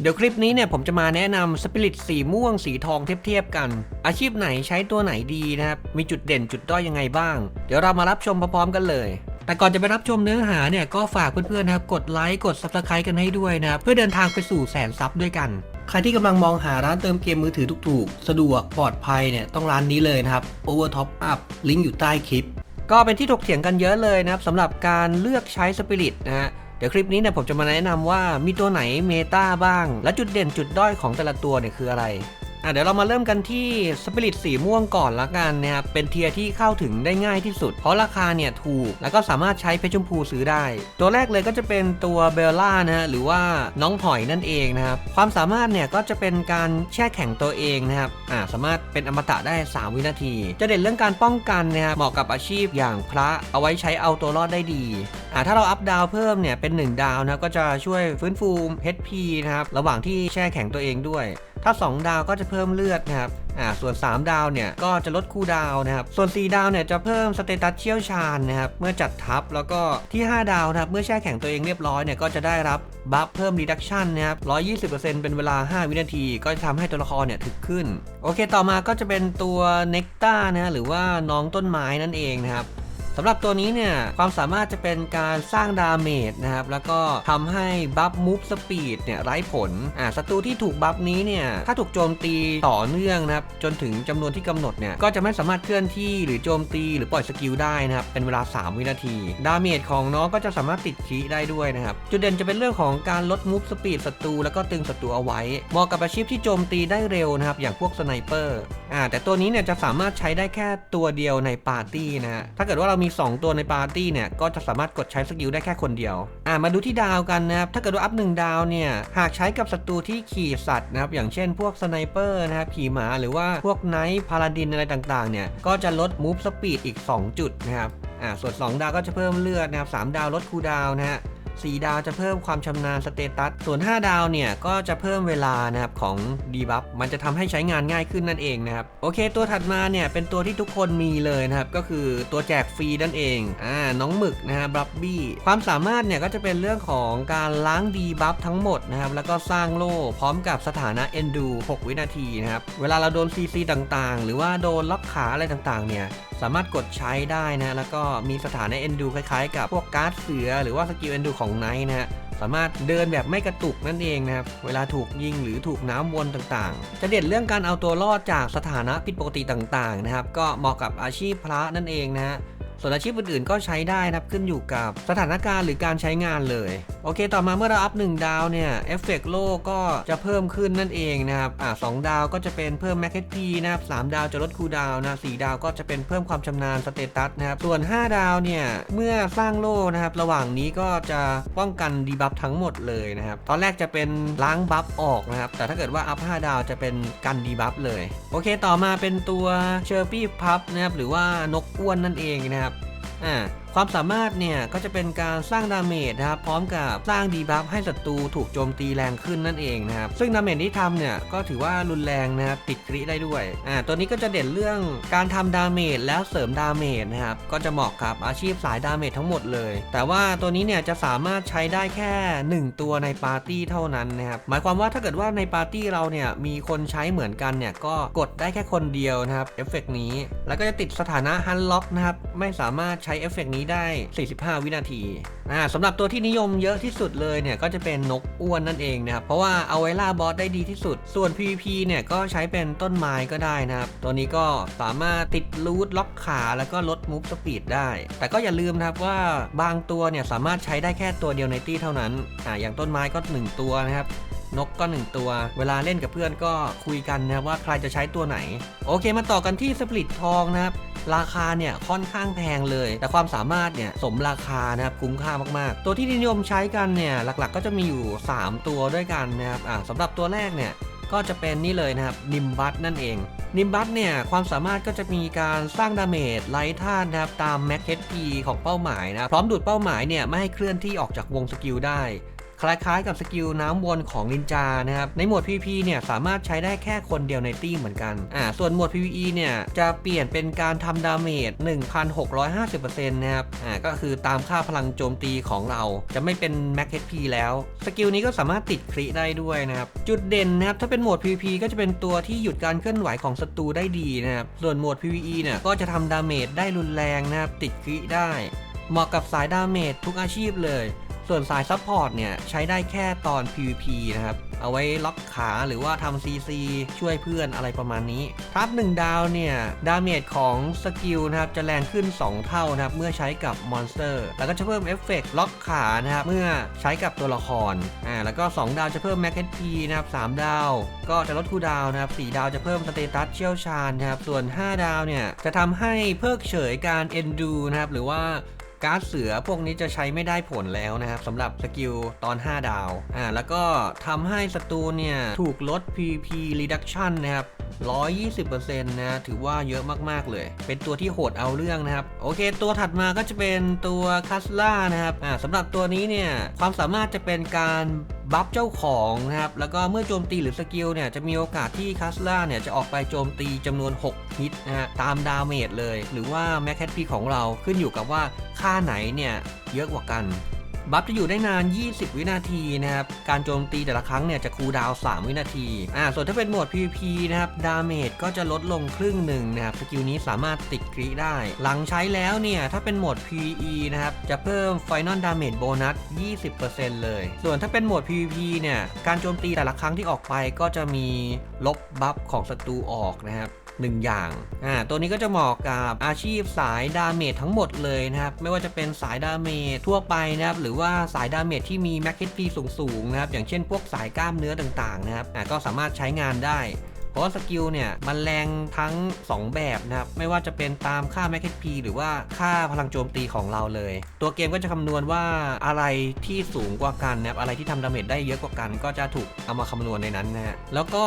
เดี๋ยวคลิปนี้เนี่ยผมจะมาแนะนำสปิริตสีม่วงสีทองเทียบๆกัน อาชีพไหนใช้ตัวไหนดีนะครับ มีจุดเด่นจุดด้อยยังไงบ้าง เดี๋ยวเรามารับชมพร้อมๆกันเลยแต่ก่อนจะไปรับชมเนื้อหาเนี่ยก็ฝากเพื่อนๆนะครับกดไลค์กด subscribe กันให้ด้วยนะครับเพื่อเดินทางไปสู่แสนซับด้วยกัน ใครที่กำลังมองหาร้านเติมเกมมือถือถูกๆ สะดวกปลอดภัยเนี่ยต้องร้านนี้เลยนะครับ Over Top Up ลิงก์อยู่ใต้คลิป ก็เป็นที่ถกเถียงกันเยอะเลยนะครับสำหรับการเลือกใช้สปิริตนะฮะ เดี๋ยวคลิปนี้เนี่ยผมจะมาแนะนำว่ามีตัวไหนเมตาบ้าง และจุดเด่นจุดด้อยของแต่ละตัวเนี่ยคืออะไร อะเดี๋ยวเรามาเริ่มกันที่สปิริตสีม่วงก่อนละกันนะครับเป็นเทียที่เข้าถึงได้ง่ายที่สุด เพราะราคาเนี่ยถูก แล้วก็สามารถใช้เพชรชมพูซื้อได้ ตัวแรกเลยก็จะเป็นตัวเบลล่านะฮะหรือว่าน้องถอยนั่นเองนะครับความสามารถเนี่ยก็จะเป็นการแช่แข็งตัวเองนะครับอ่าสามารถเป็นอมตะได้ 3 วินาที จะเด่นเรื่องการป้องกันนะครับเหมาะกับอาชีพอย่างพระเอาไว้ใช้เอาตัวรอดได้ดีอ่าถ้าเราอัพดาวเพิ่มเนี่ยเป็น 1 ดาวนะก็จะช่วยฟื้นฟู HP นะครับระหว่างที่แช่แข็งตัวเองด้วย ถ้า 2 ดาวก็จะเพิ่มเลือดนะครับอ่าส่วน 3 ดาวเนี่ยก็จะลดคูลดาวนะครับส่วน 4 ดาวเนี่ยจะเพิ่มสเตตัสเชี่ยวชาญนะครับเมื่อจัดทัพแล้วก็ที่ 5 ดาวนะครับเมื่อแช่แข็งตัวเองเรียบร้อยเนี่ยก็จะได้รับบัฟเพิ่ม reduction นะครับ120%เป็นเวลา 5 วินาที ก็จะทำให้ตัวละครเนี่ยถึกขึ้น โอเคต่อมาก็จะเป็นตัวเน c ต้านะหรือว่าน้องต้นไม้นั่นเองนะครับ สำหรับตัวนี้เนี่ย ความสามารถจะเป็นการสร้างดาเมจนะครับ แล้วก็ทำให้บัฟมูฟสปีดเนี่ยไร้ผล อ่าศัตรูที่ถูกบัฟนี้เนี่ย ถ้าถูกโจมตีต่อเนื่องนะครับ จนถึงจำนวนที่กำหนดเนี่ย ก็จะไม่สามารถเคลื่อนที่หรือโจมตีหรือปล่อยสกิลได้นะครับ เป็นเวลา 3 วินาที ดาเมจของน้องก็จะสามารถติดคีได้ด้วยนะครับ จุดเด่นจะเป็นเรื่องของการลดมูฟสปีดศัตรูแล้วก็ตึงศัตรูเอาไว้ เหมาะกับอาชีพที่โจมตีได้เร็วนะครับ อย่างพวกสไนเปอร์ อ่า แต่ตัวนี้เนี่ยจะสามารถใช้ได้แค่ตัวเดียวในปาร์ตี้นะฮะ ถ้าเกิดว่าเรามีี 2 ตัวในปาร์ตี้เนี่ยก็จะสามารถกดใช้สกิลได้แค่คนเดียว อ่ามาดูที่ดาวกันนะครับ ถ้าเกิดว่าอัพหนึ่งดาวเนี่ยหากใช้กับศัตรูที่ขี่สัตว์นะครับอย่างเช่นพวกสไนเปอร์นะครับขี่หมาหรือว่าพวกไนท์พาราดินอะไรต่างๆเนี่ยก็จะลดมูฟสปีดอีก 2 จุดนะครับอ่าส่วน 2 ดาวก็จะเพิ่มเลือดนะครับสดาวลดคูดาวนะฮะ 4 ดาวจะเพิ่มความชำนาญสเตตัส ส่วน 5 ดาวเนี่ยก็จะเพิ่มเวลานะครับของดีบัฟมันจะทำให้ใช้งานง่ายขึ้นนั่นเองนะครับ โอเค ตัวถัดมาเนี่ยเป็นตัวที่ทุกคนมีเลยนะครับ ก็คือตัวแจกฟรีนั่นเองอ่าน้องหมึกนะฮะบับบี้ความสามารถเนี่ยก็จะเป็นเรื่องของการล้างดีบัฟทั้งหมดนะครับแล้วก็สร้างโล่พร้อมกับสถานะเอนดู 6 วินาทีนะครับเวลาเราโดนซีซีต่างๆ หรือว่าโดนล็อกขาอะไรต่างๆเนี่ย สามารถกดใช้ได้นะ แล้วก็มีสถานะเอนดูคล้ายๆ กับพวกการ์ดเสือ หรือว่าสกิลเอนดูของไนท์นะฮะสามารถเดินแบบไม่กระตุกนั่นเองนะครับ เวลาถูกยิงหรือถูกน้ำวนต่างๆ จะเด่นเรื่องการเอาตัวรอดจากสถานะผิดปกติต่างๆนะครับ ก็เหมาะกับอาชีพพระนั่นเองนะฮะ ส่วนอาชีพอื่นๆก็ใช้ได้นะครับขึ้นอยู่กับสถานการณ์หรือการใช้งานเลย โอเค ต่อมาเมื่อเราอัพ1ดาวเนี่ยเอฟเฟกต์โลก็จะเพิ่มขึ้นนั่นเองนะครับอ่าสดาวก็จะเป็นเพิ่มแมคเคทีนะครับสดาวจะลดคูดาวนะสดาวก็จะเป็นเพิ่มความชำนาญสเตตัสนะครับส่วน 5 ดาวเนี่ยเมื่อสร้างโล่นะครับระหว่างนี้ก็จะป้องกันดีบัฟทั้งหมดเลยนะครับตอนแรกจะเป็นล้างบัฟออกนะครับแต่ถ้าเกิดว่าอัพ5ดาวจะเป็นกันดีบัฟเลย โอเค ต่อมาเป็นตัวเชอร์ปี้พับนะครับหรือว่านกอ้วนนั่นเองนะครับ อ่า ความสามารถเนี่ยก็จะเป็นการสร้างดาเมจนะครับพร้อมกับสร้างดีบัฟให้ศัตรูถูกโจมตีแรงขึ้นนั่นเองนะครับซึ่งดาเมจที่ทำเนี่ยก็ถือว่ารุนแรงนะครับติดกริได้ด้วยอ่าตัวนี้ก็จะเด่นเรื่องการทำดาเมจแล้วเสริมดาเมจนะครับก็จะเหมาะกับอาชีพสายดาเมจทั้งหมดเลย แต่ว่าตัวนี้เนี่ยจะสามารถใช้ได้แค่ 1 ตัวในปาร์ตี้เท่านั้นนะครับหมายความว่าถ้าเกิดว่าในปาร์ตี้เราเนี่ยมีคนใช้เหมือนกันเนี่ยก็กดได้แค่คนเดียวนะครับเอฟเฟกนี้ แล้วก็จะติดสถานะฮันล็อกนะครับไม่สามารถใช้เอฟเฟกนี้ได้ 45 วินาทีอ่าสำหรับตัวที่นิยมเยอะที่สุดเลยเนี่ยก็จะเป็นนกอ้วนนั่นเองนะครับเพราะว่าเอาไว้ล่าบอสได้ดีที่สุด ส่วน PVP เนี่ยก็ใช้เป็นต้นไม้ก็ได้นะครับ ตัวนี้ก็สามารถติดรูทล็อกขาแล้วก็ลดมูฟสปีดได้ แต่ก็อย่าลืมนะครับว่าบางตัวเนี่ยสามารถใช้ได้แค่ตัวเดียวในตี้เท่านั้นอ่าอย่างต้นไม้ก็ 1 ตัวนะครับ นกก็ 1 ตัว เวลาเล่นกับเพื่อนก็คุยกันนะว่าใครจะใช้ตัวไหน โอเคมาต่อกันที่สปริตทองนะครับราคาเนี่ยค่อนข้างแพงเลย แต่ความสามารถเนี่ยสมราคานะครับคุ้มค่ามากๆ ตัวที่นิยมใช้กันเนี่ยหลักๆ ก็จะมีอยู่ 3 ตัวด้วยกันนะครับอ่าสำหรับตัวแรกเนี่ยก็จะเป็นนี่เลยนะครับนิมบัตนั่นเอง นิมบัตเนี่ยความสามารถก็จะมีการสร้างดาเมจไลท์ท่านนะครับตามแม็กเฮดพีของเป้าหมายนะพร้อมดูดเป้าหมายเนี่ยไม่ให้เคลื่อนที่ออกจากวงสกิลได้ คล้ายๆ กับสกิลน้ำวนของนินจานะครับ ในโหมด PVP เนี่ยสามารถใช้ได้แค่คนเดียวในตี้เหมือนกัน อ่า ส่วนโหมด PVE เนี่ยจะเปลี่ยนเป็นการทำดาเมจ 1,650%นะครับ อ่า ก็คือตามค่าพลังโจมตีของเรา จะไม่เป็น Max HP แล้ว สกิลนี้ก็สามารถติดคริได้ด้วยนะครับ จุดเด่นนะครับ ถ้าเป็นโหมด PVP ก็จะเป็นตัวที่หยุดการเคลื่อนไหวของศัตรูได้ดีนะครับ ส่วนโหมด PVE เนี่ยก็จะทำดาเมจได้รุนแรงนะครับ ติดคริได้ เหมาะกับสายดาเมจทุกอาชีพเลย ส่วนสายซัพพอร์ตเนี่ยใช้ได้แค่ตอน PVP นะครับ เอาไว้ล็อกขาหรือว่าทำ CC ช่วยเพื่อนอะไรประมาณนี้ ทับ1ดาวเนี่ย ดาเมจของสกิลนะครับ จะแรงขึ้น 2 เท่านะครับ เมื่อใช้กับมอนสเตอร์ แล้วก็จะเพิ่มเอฟเฟกต์ล็อกขานะครับ เมื่อใช้กับตัวละคร อ่า แล้วก็ 2 ดาวจะเพิ่มแม็กเ p นะครับ3ดาว ก็จะลดคูดาวน์นะครับ 4 ดาวจะเพิ่มสเตตัสเชี่ยวชาญนะครับ ส่วน 5 ดาวเนี่ยจะทำให้เพิกเฉยการเอนดูนะครับ หรือว่า การ์ดเสือพวกนี้จะใช้ไม่ได้ผลแล้วนะครับสำหรับสกิลตอน 5 ดาวอ่าแล้วก็ทำให้ศัตรูเนี่ย ถูกลด PP reduction นะครับ 120%นะถือว่าเยอะมากๆเลย เป็นตัวที่โหดเอาเรื่องนะครับ โอเค ตัวถัดมาก็จะเป็นตัวคัสล่านะครับอ่าสำหรับตัวนี้เนี่ย ความสามารถจะเป็นการบัฟเจ้าของนะครับ แล้วก็เมื่อโจมตีหรือสกิลเนี่ย จะมีโอกาสที่คัสล่าเนี่ย จะออกไปโจมตีจำนวน 6 ฮิตนะฮะ ตามดาเมจเลย หรือว่าแมคแคทพีของเราขึ้นอยู่กับว่าค่าไหนเนี่ย เยอะกว่ากัน บัฟจะอยู่ได้นาน 20 วินาทีนะครับ การโจมตีแต่ละครั้งเนี่ยจะคูลดาวน์3วินาที อ่า ส่วนถ้าเป็นโหมด PVP นะครับ ดาเมจก็จะลดลงครึ่งหนึ่งนะครับ สกิลนี้สามารถติดกรีได้ หลังใช้แล้วเนี่ย ถ้าเป็นโหมด PVE นะครับ จะเพิ่ม Final Damage Bonus 20%เลย ส่วนถ้าเป็นโหมด PVP เนี่ย การโจมตีแต่ละครั้งที่ออกไปก็จะมีลบบัฟของศัตรูออกนะครับ หนึ่งอย่างอ่าตัวนี้ก็จะเหมาะกับอาชีพสายดาเมจทั้งหมดเลยนะครับ ไม่ว่าจะเป็นสายดาเมจทั่วไปนะครับ หรือว่าสายดาเมจที่มีแม็กคิพีสูงๆนะครับ อย่างเช่นพวกสายกล้ามเนื้อต่างๆนะครับอ่าก็สามารถใช้งานได้ ราะว่าสกิลเนี่ยมันแรงทั้ง 2 แบบนะครับ ไม่ว่าจะเป็นตามค่า Max HP หรือว่าค่าพลังโจมตีของเราเลย ตัวเกมก็จะคำนวณว่าอะไรที่สูงกว่ากันนะครับอะไรที่ทำดาเมจได้เยอะกว่ากัน ก็จะถูกเอามาคำนวณในนั้นนะฮะแล้วก็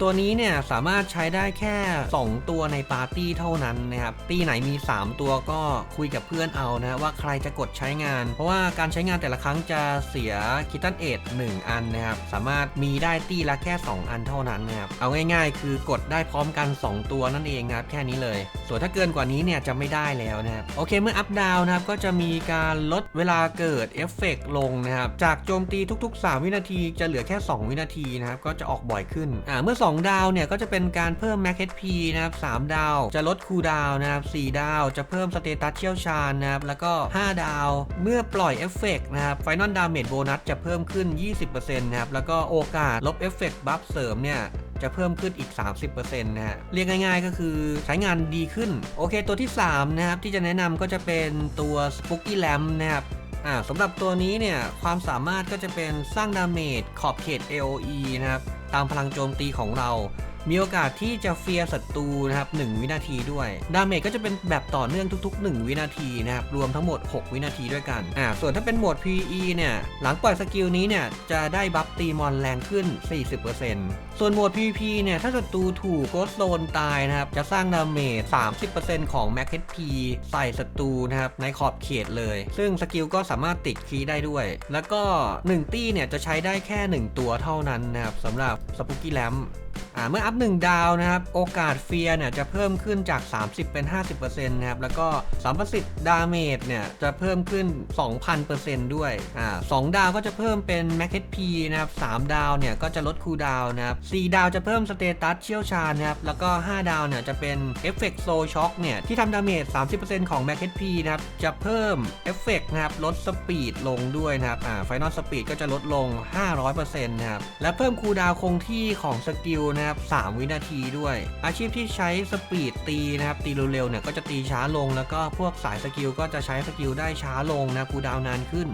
ตัวนี้เนี่ยสามารถใช้ได้แค่ 2 ตัวในปาร์ตี้เท่านั้นนะครับตีไหนมี 3 ตัวก็คุยกับเพื่อนเอานะว่าใครจะกดใช้งาน เพราะว่าการใช้งานแต่ละครั้งจะเสียคิตันเอท1อันนะครับสามารถมีได้ตีละแค่ 2 อันเท่านั้นนะครับเอาง่ายๆ คือกดได้พร้อมกัน 2 ตัวนั่นเองครับแค่นี้เลย ส่วนถ้าเกินกว่านี้เนี่ยจะไม่ได้แล้วนะครับโอเคเมื่ออัพดาวนะครับก็จะมีการลดเวลาเกิดเอฟเฟกต์ลงนะครับจากโจมตีทุก ๆ 3 วินาทีจะเหลือแค่ 2 วินาทีนะครับก็จะออกบ่อยขึ้นอ่าเมื่อ 2 ดาวเนี่ยก็จะเป็นการเพิ่ม Max HP นะครับ3ดาว จะลดคูดาวนะครับ4ดาว จะเพิ่มสเตตัสเชี่ยวชาญนะครับแล้วก็ 5 ดาว เมื่อปล่อยเอฟเฟกต์นะครับ Final Damage Bonus จะเพิ่มขึ้น 20%นะครับแล้วก็โอกาสลบเอฟเฟกต์บัฟเสริมเนี่ย จะเพิ่มขึ้นอีก 30%นะฮะเรียกง่าย ๆ ก็คือใช้งานดีขึ้น โอเค ตัวที่ 3 นะครับ ที่จะแนะนำก็จะเป็นตัว Spooky Lamp นะครับอ่าสำหรับตัวนี้เนี่ย ความสามารถก็จะเป็นสร้างดาเมจขอบเขต AOE นะครับ ตามพลังโจมตีของเรา มีโอกาสที่จะเฟียศัตรูนะครับ1วินาทีด้วย ดาเมจก็จะเป็นแบบต่อเนื่องทุก ๆ 1 วินาทีนะครับรวมทั้งหมด 6 วินาทีด้วยกันอ่าส่วนถ้าเป็นโหมด PE เนี่ยหลังปล่อยสกิลนี้เนี่ยจะได้บัฟตีมอนแรงขึ้น 40%ส่วนโหมด PVP เนี่ยถ้าศัตรูถูกโกสโซนตายนะครับจะสร้างดาเมจ 30%ของ Max HP ใส่ศัตรูนะครับในขอบเขตเลย ซึ่งสกิลก็สามารถติดคีได้ด้วย แล้วก็ 1 ตี้เนี่ยจะใช้ได้แค่ 1 ตัวเท่านั้นนะครับสำหรับ Spooky Lamp อ่า เมื่ออัพ 1 ดาวนะครับ โอกาสเฟียร์เนี่ยจะเพิ่มขึ้นจาก 30 เป็น 50%นะครับ แล้วก็สัมประสิทธิ์ดาเมจเนี่ยจะเพิ่มขึ้น 2,000%ด้วยอ่า2ดาวก็จะเพิ่มเป็น Max HP นะครับ3ดาวเนี่ยก็จะลดคูลดาวนะครับ4ดาวจะเพิ่มสเตตัสเชี่ยวชาญนะครับ แล้วก็ 5 ดาวเนี่ยจะเป็นเอฟเฟกต์โซช็อคเนี่ยที่ทำดาเมจ 30%ของ Max HP นะครับ จะเพิ่มเอฟเฟกต์นะครับลดสปีดลงด้วยนะครับอ่าไฟนอลสปีดก็จะลดลง 500%นะครับ และเพิ่มคูลดาวน์คงที่ของสกิลนะครับ 3 วินาทีด้วย อาชีพที่ใช้สปีดตีนะครับ ตีเร็วๆเนี่ยก็จะตีช้าลง แล้วก็พวกสายสกิลก็จะใช้สกิลได้ช้าลงนะคูดาวนานขึ้น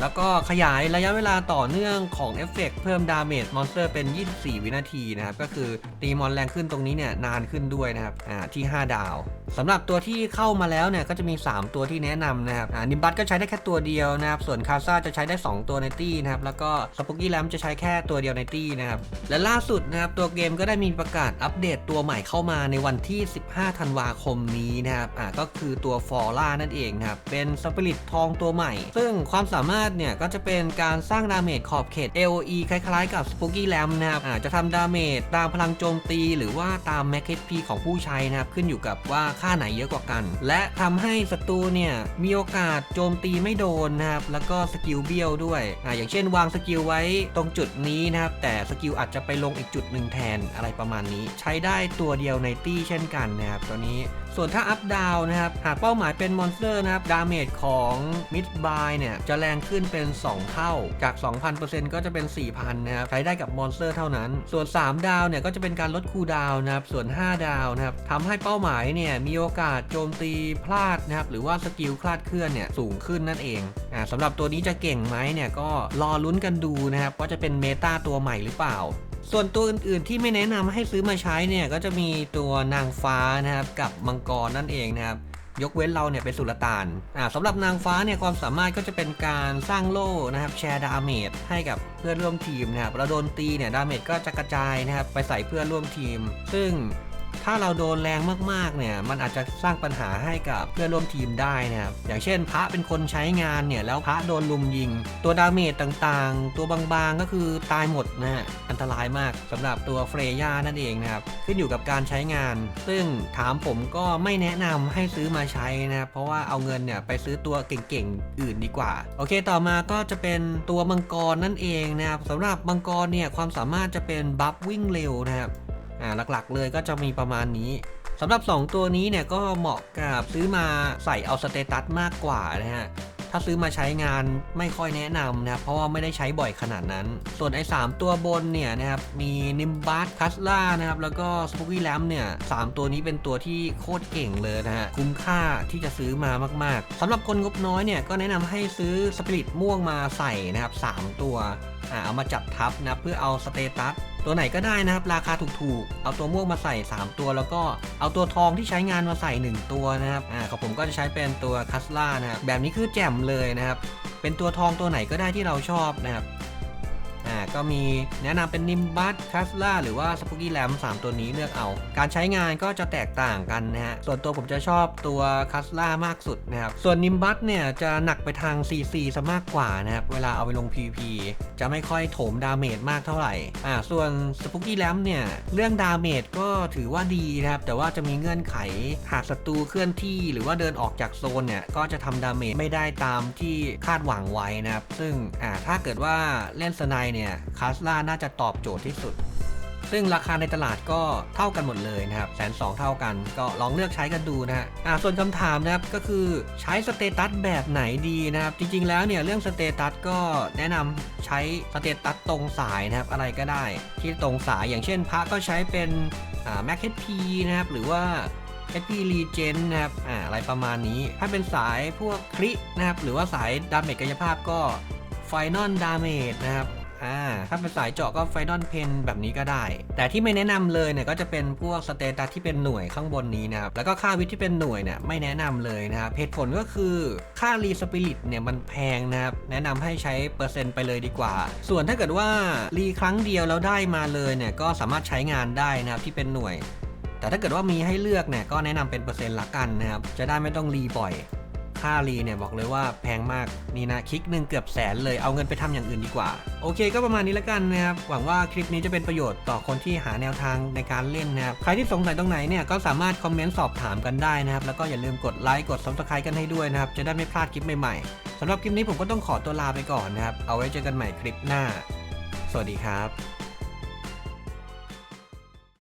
แล้วก็ขยายระยะเวลาต่อเนื่องของเอฟเฟกต์เพิ่มดาเมจมอนสเตอร์เป็น 24 วินาทีนะครับ ก็คือตีมอนแรงขึ้นตรงนี้เนี่ยนานขึ้นด้วยนะครับ อ่าที่ 5 ดาว สำหรับตัวที่เข้ามาแล้วเนี่ยก็จะมี 3 ตัวที่แนะนำนะครับนิมบัสก็ใช้ได้แค่ตัวเดียวนะครับ ส่วนคาซาจะใช้ได้ 2 ตัวในตี้นะครับ แล้วก็สปุกี้แลมจะใช้แค่ตัวเดียวในตี้นะครับ และล่าสุดนะครับตัวเกมก็ได้มีประกาศอัปเดตตัวใหม่เข้ามาในวันที่ 15 ธันวาคมนี้นะครับ อ่าก็คือตัวฟอร์ล่านั่นเองนะครับ เป็นสปิริตทองตัวใหม่ ซึ่งความสามารถเนี่ยก็จะเป็นการสร้างดาเมจขอบเขต AOE คล้ายๆ กับสปุกี้แลมนะครับ อ่าจะทำดาเมจตามพลังโจมตี หรือว่าตามแมคเคพีของผู้ใช้นะครับ ขึ้นอยู่กับว่าค่าไหนเยอะกว่ากัน และทำให้ศัตรูเนี่ยมีโอกาสโจมตีไม่โดนนะครับแล้วก็สกิลเบี้ยวด้วยอ่าอย่างเช่นวางสกิลไว้ตรงจุดนี้นะครับแต่สกิลอาจจะไปลงอีกจุดหนึ่งแทนอะไรประมาณนี้ ใช้ได้ตัวเดียวในตี้เช่นกันนะครับตัวนี้ ส่วนถ้าอัพดาวนะครับ หากเป้าหมายเป็นมอนสเตอร์นะครับ ดาเมจของมิดบายเนี่ย จะแรงขึ้นเป็น 2 เท่า จาก 2,000%ก็จะเป็น 4,000 นะครับ ใช้ได้กับมอนสเตอร์เท่านั้น ส่วน 3 ดาวเนี่ย ก็จะเป็นการลดคูดาวน์นะครับ ส่วน 5 ดาวนะครับทำให้เป้าหมายเนี่ย มีโอกาสโจมตีพลาดนะครับ หรือว่าสกิลคลาดเคลื่อนเนี่ย สูงขึ้นนั่นเอง อ่าสำหรับตัวนี้จะเก่งไหมเนี่ย ก็รอลุ้นกันดูนะครับว่าจะเป็นเมตาตัวใหม่หรือเปล่า ส่วนตัวอื่นๆที่ไม่แนะนำให้ซื้อมาใช้เนี่ยก็จะมีตัวนางฟ้านะครับกับมังกรนั่นเองนะครับยกเว้นเราเนี่ยเป็นสุลต่านอ่าสำหรับนางฟ้าเนี่ยความสามารถก็จะเป็นการสร้างโล่นะครับแชร์ดาเมจให้กับเพื่อนร่วมทีมนะครับเราโดนตีเนี่ยดาเมจก็จะกระจายนะครับไปใส่เพื่อนร่วมทีม ซึ่ง ถ้าเราโดนแรงมากๆเนี่ยมันอาจจะสร้างปัญหาให้กับเพื่อนร่วมทีมได้นะครับอย่างเช่น พระเป็นคนใช้งานเนี่ยแล้วพระโดนลุมยิง ตัวดาเมจต่างๆ ตัวบางๆก็คือตายหมดนะฮะอันตรายมากสำหรับตัวเฟรย่านั่นเองนะครับขึ้นอยู่กับการใช้งาน ซึ่งถามผมก็ไม่แนะนำให้ซื้อมาใช้นะครับเพราะว่าเอาเงินเนี่ยไปซื้อตัวเก่งๆอื่นดีกว่า โอเคต่อมาก็จะเป็นตัวมังกรนั่นเองนะครับสำหรับมังกรเนี่ยความสามารถจะเป็นบัฟวิ่งเร็วนะครับ อ่าหลักๆ เลยก็จะมีประมาณนี้สำหรับ 2 ตัวนี้เนี่ยก็เหมาะกับซื้อมาใส่เอาสเตตัสมากกว่านะฮะถ้าซื้อมาใช้งานไม่ค่อยแนะนำนะครับเพราะว่าไม่ได้ใช้บ่อยขนาดนั้น ส่วนไอ้3ตัวบนเนี่ยนะครับมีนิมบัสคัสล่านะครับแล้วก็สปุกี้แลมเนี่ยสามตัวนี้เป็นตัวที่โคตรเก่งเลยนะฮะคุ้มค่าที่จะซื้อมามากๆสำหรับคนงบน้อยเนี่ยก็แนะนำให้ซื้อสปิริตม่วงมาใส่นะครับสามตัวอเอามาจับทับนะเพื่อเอาสเตตัส ตัวไหนก็ได้นะครับ ราคาถูกๆ เอาตัวม่วงมาใส่ 3 ตัว แล้วก็เอาตัวทองที่ใช้งานมาใส่ 1 ตัวนะครับอ่าของผมก็จะใช้เป็นตัวคัสล่านะครับแบบนี้คือแจ่มเลยนะครับเป็นตัวทองตัวไหนก็ได้ที่เราชอบนะครับ ก็มีแนะนำเป็นนิมบัสคัสล่าหรือว่าสปุกี้แลม3ตัวนี้เลือกเอา การใช้งานก็จะแตกต่างกันนะฮะ ส่วนตัวผมจะชอบตัวคัสล่ามากสุดนะครับ ส่วนนิมบัสเนี่ยจะหนักไปทาง CC ซะมากกว่านะครับ เวลาเอาไปลง PVP จะไม่ค่อยโถมดาเมจมากเท่าไหร่ อ่า ส่วนสปุกี้แลมเนี่ยเรื่องดาเมจก็ถือว่าดีนะครับ แต่ว่าจะมีเงื่อนไขหากศัตรูเคลื่อนที่หรือว่าเดินออกจากโซนเนี่ยก็จะทำดาเมจไม่ได้ตามที่คาดหวังไว้นะครับ ซึ่งอ่าถ้าเกิดว่าเล่นสไนเนี่ยคาสลาน่าจะตอบโจทย์ที่สุด ซึ่งราคาในตลาดก็เท่ากันหมดเลยนะครับแสนสองเท่ากัน ก็ลองเลือกใช้กันดูนะฮะอ่าส่วนคำถามนะครับก็คือใช้สเตตัสแบบไหนดีนะครับ จริง ๆ แล้วเนี่ยเรื่องสเตตัสก็แนะนำใช้สเตตัสตรงสายนะครับอะไรก็ได้ ที่ตรงสายอย่างเช่นพระก็ใช้เป็นอ่าแม็กเฮดพีนะครับหรือว่า HP Regen นะครับ อ่า อะไรประมาณนี้ ถ้าเป็นสายพวกคริ นะครับ หรือว่าสายดาเมจกายภาพก็ Final Damage นะครับ อ่าถ้าเป็นสายเจาะก็ Final Pen แบบนี้ก็ได้ แต่ที่ไม่แนะนำเลยเนี่ยก็จะเป็นพวกสเตตัสที่เป็นหน่วยข้างบนนี้นะครับ แล้วก็ค่าวิทย์ที่เป็นหน่วยเนี่ยไม่แนะนำเลยนะครับเหตุผลก็คือค่ารีสปิริตเนี่ยมันแพงนะครับ แนะนำให้ใช้เปอร์เซ็นต์ไปเลยดีกว่า ส่วนถ้าเกิดว่ารีครั้งเดียวแล้วได้มาเลยเนี่ยก็สามารถใช้งานได้นะครับที่เป็นหน่วย แต่ถ้าเกิดว่ามีให้เลือกเนี่ยก็แนะนำเป็นเปอร์เซ็นต์ละกันนะครับจะได้ไม่ต้องรีบ่อย ค่ารีเนี่ยบอกเลยว่าแพงมากนี่นะคลิกหนึ่งเกือบแสนเลยเอาเงินไปทำอย่างอื่นดีกว่า โอเคก็ประมาณนี้แล้วกันนะครับหวังว่าคลิปนี้จะเป็นประโยชน์ต่อคนที่หาแนวทางในการเล่นนะครับใครที่สงสัยตรงไหนเนี่ยก็สามารถคอมเมนต์สอบถามกันได้นะครับแล้วก็อย่าลืมกดไลค์กด subscribe กันให้ด้วยนะครับจะได้ไม่พลาดคลิปใหม่ๆสำหรับคลิปนี้ผมก็ต้องขอตัวลาไปก่อนนะครับเอาไว้เจอกันใหม่คลิปหน้า สวัสดีครับ